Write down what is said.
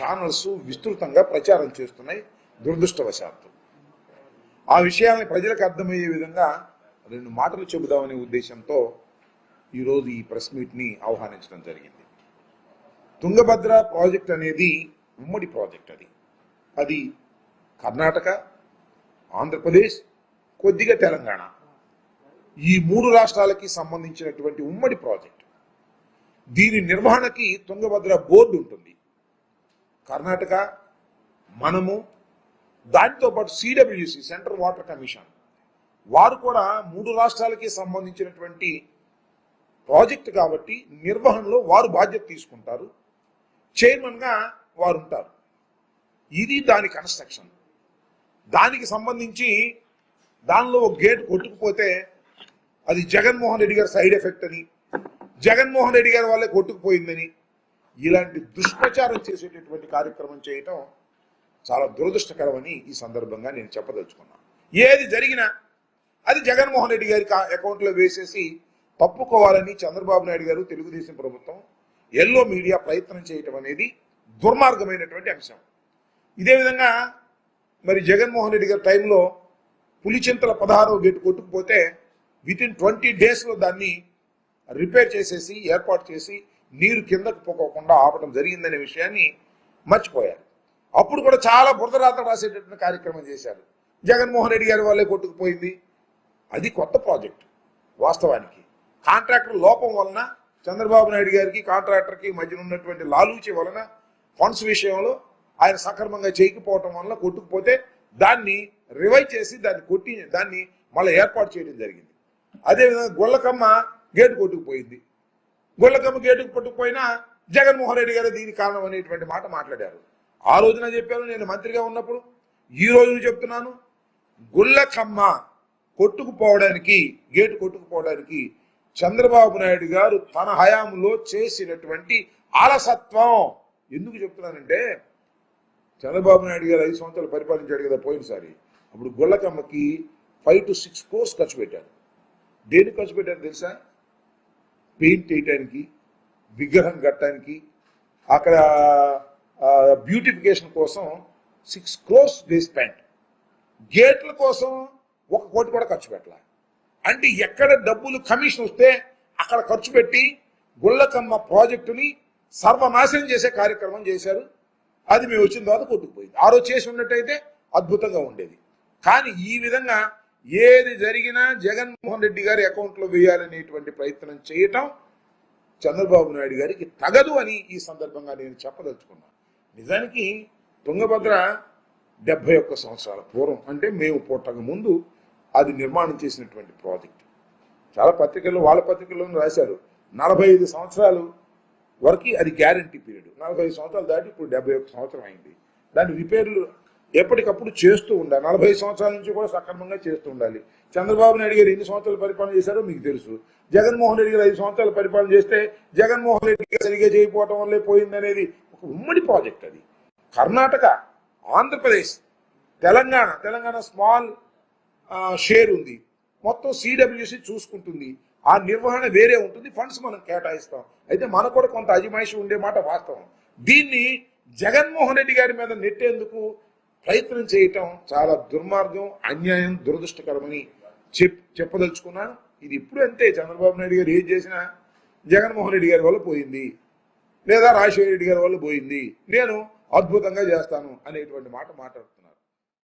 Channels విస్తృతంగా ప్రచారం చేస్తున్నాయి దురదృష్టవశాత్తు. ఆ విషయాన్ని ప్రజలకు అర్థమయ్యే విధంగా రెండు మాటలు చెబుదామనే ఉద్దేశంతో ఈరోజు ఈ ప్రెస్ మీట్ని ఆహ్వానించడం జరిగింది. తుంగభద్ర ప్రాజెక్ట్ అనేది ఉమ్మడి ప్రాజెక్ట్ అది. అది కర్ణాటక ఆంధ్రప్రదేశ్ కొద్దిగా తెలంగాణ. ఈ మూడు రాష్ట్రాలకి సంబంధించినటువంటి ఉమ్మడి ప్రాజెక్ట్. దీని నిర్వహణకి తుంగభద్ర బోర్డు ఉంటుంది. కర్ణాటక మనము దానితో పాటు సిడబ్ల్యూసి సెంట్రల్ వాటర్ కమిషన్ వారు కూడా మూడు రాష్ట్రాలకి సంబంధించినటువంటి ప్రాజెక్ట్ కాబట్టి నిర్వహణలో వారు బాధ్యత తీసుకుంటారు. చైర్మన్గా వారు ఉంటారు. ఇది దాని కన్స్ట్రక్షన్. దానికి సంబంధించి దానిలో ఒక గేట్ కొట్టుకుపోతే అది జగన్మోహన్ రెడ్డి గారి సైడ్ ఎఫెక్ట్ అని జగన్మోహన్ రెడ్డి గారి వల్లే కొట్టుకుపోయిందని ఇలాంటి దుష్ప్రచారం చేసేటటువంటి కార్యక్రమం చేయటం చాలా దురదృష్టకరమని ఈ సందర్భంగా నేను చెప్పదలుచుకున్నాను. ఏది జరిగినా అది జగన్మోహన్ రెడ్డి గారి అకౌంట్లో వేసేసి తప్పుకోవాలని చంద్రబాబు నాయుడు గారు తెలుగుదేశం ప్రభుత్వం ఎల్లో మీడియా ప్రయత్నం చేయటం అనేది దుర్మార్గమైనటువంటి అంశం. ఇదే విధంగా మరి జగన్మోహన్ రెడ్డి గారి టైంలో పులిచింతల పదహారవ గేటు కొట్టుకుపోతే విత్ ఇన్ ట్వంటీ డేస్లో దాన్ని రిపేర్ చేసేసి ఏర్పాటు చేసి నీరు కిందకు పోకోకుండా ఆపడం జరిగిందనే విషయాన్ని మర్చిపోయారు. అప్పుడు కూడా చాలా బురదరాత రాసేటటువంటి కార్యక్రమం చేశారు. జగన్మోహన్ రెడ్డి గారి వల్లే కొట్టుకుపోయింది. అది కొత్త ప్రాజెక్ట్ వాస్తవానికి. కాంట్రాక్టర్ లోపం వలన చంద్రబాబు నాయుడు గారికి కాంట్రాక్టర్కి మధ్యన ఉన్నటువంటి లాలూచి వలన ఫండ్స్ విషయంలో ఆయన సక్రమంగా చేయకపోవటం వలన కొట్టుకుపోతే దాన్ని రివైవ్ చేసి దాన్ని కొట్టి దాన్ని మళ్ళీ ఏర్పాటు చేయడం జరిగింది. అదేవిధంగా గొల్లకమ్మ గేటు కొట్టుకుపోయింది. గొల్లకమ్మ గేటుకు పట్టుకుపోయినా జగన్మోహన్ రెడ్డి గారు దీనికి కారణం అనేటువంటి మాట మాట్లాడారు. ఆ రోజున చెప్పాను నేను మంత్రిగా ఉన్నప్పుడు ఈ రోజు చెప్తున్నాను గుల్లకమ్మ కొట్టుకుపోవడానికి గేటు కొట్టుకుపోవడానికి చంద్రబాబు నాయుడు గారు తన హయాంలో చేసినటువంటి అలసత్వం. ఎందుకు చెప్తున్నానంటే చంద్రబాబు నాయుడు గారు ఐదు సంవత్సరాలు పరిపాలించాడు కదా పోయినసారి అప్పుడు గుల్లకమ్మకి ఫైవ్ టు సిక్స్ కోర్స్ ఖర్చు పెట్టారు. దేనికి ఖర్చు పెట్టారు తెలుసా? పెయింట్ వేయటానికి విగ్రహం కట్టడానికి అక్కడ బ్యూటిఫికేషన్ కోసం సిక్స్ క్రోర్స్ బేస్ స్పెండ్ గేట్ల కోసం ఒక కోటి కూడా ఖర్చు పెట్టాలి. అంటే ఎక్కడ డబ్బులు కమిషన్ వస్తే అక్కడ ఖర్చు పెట్టి గుళ్ళకమ్మ ప్రాజెక్టుని సర్వనాశనం చేసే కార్యక్రమం చేశారు. అది మేము వచ్చిన తర్వాత కొట్టుకుపోయింది. ఆ రోజు చేసి ఉన్నట్టయితే అద్భుతంగా ఉండేది. కానీ ఈ విధంగా ఏది జరిగినా జగన్మోహన్ రెడ్డి గారి అకౌంట్లో వేయాలనేటువంటి ప్రయత్నం చేయటం చంద్రబాబు నాయుడు గారికి తగదు అని ఈ సందర్భంగా నేను చెప్పదలుచుకున్నాను. నిజానికి తుంగభద్ర డెబ్బై ఒక్క సంవత్సరాల పూర్వం అంటే మేము పుట్టక ముందు అది నిర్మాణం చేసినటువంటి ప్రాజెక్ట్. చాలా పత్రికల్లో వాళ్ళ పత్రికల్లో రాశారు. నలభై ఐదు సంవత్సరాలు వరకు అది గ్యారంటీ పీరియడ్. నలభై ఐదు సంవత్సరాలు దాటి ఇప్పుడు డెబ్బై ఒక్క సంవత్సరం అయింది. దాని రిపేర్లు ఎప్పటికప్పుడు చేస్తూ ఉండాలి. నలభై సంవత్సరాల నుంచి కూడా సక్రమంగా చేస్తూ ఉండాలి. చంద్రబాబు నాయుడు గారు ఎన్ని సంవత్సరాలు పరిపాలన చేశారో మీకు తెలుసు. జగన్మోహన్ రెడ్డి గారు ఐదు సంవత్సరాలు పరిపాలన చేస్తే జగన్మోహన్ రెడ్డి గారు సరిగా చేయకపోవటం వల్లే పోయింది అనేది ఒక ఉమ్మడి ప్రాజెక్ట్ అది. కర్ణాటక ఆంధ్రప్రదేశ్ తెలంగాణ తెలంగాణ స్మాల్ షేర్ ఉంది. మొత్తం సిడబ్ల్యూసి చూసుకుంటుంది. ఆ నిర్వహణ వేరే ఉంటుంది. ఫండ్స్ మనం కేటాయిస్తాం. అయితే మనకు కూడా కొంత అజమాయిషి ఉండే మాట వాస్తవం. దీన్ని జగన్మోహన్ రెడ్డి గారి మీద నెట్టేందుకు ప్రయత్నం చేయటం చాలా దుర్మార్గం అన్యాయం దురదృష్టకరమని చెప్ చెప్పదలుచుకున్నాను ఇది ఇప్పుడు అంతే. చంద్రబాబు నాయుడు గారు ఏం చేసినా జగన్మోహన్ రెడ్డి గారి వల్ల పోయింది. లేదా రాజశేఖర రెడ్డి గారి వల్ల పోయింది. నేను అద్భుతంగా చేస్తాను అనేటువంటి మాట మాట్లాడుతున్నాను.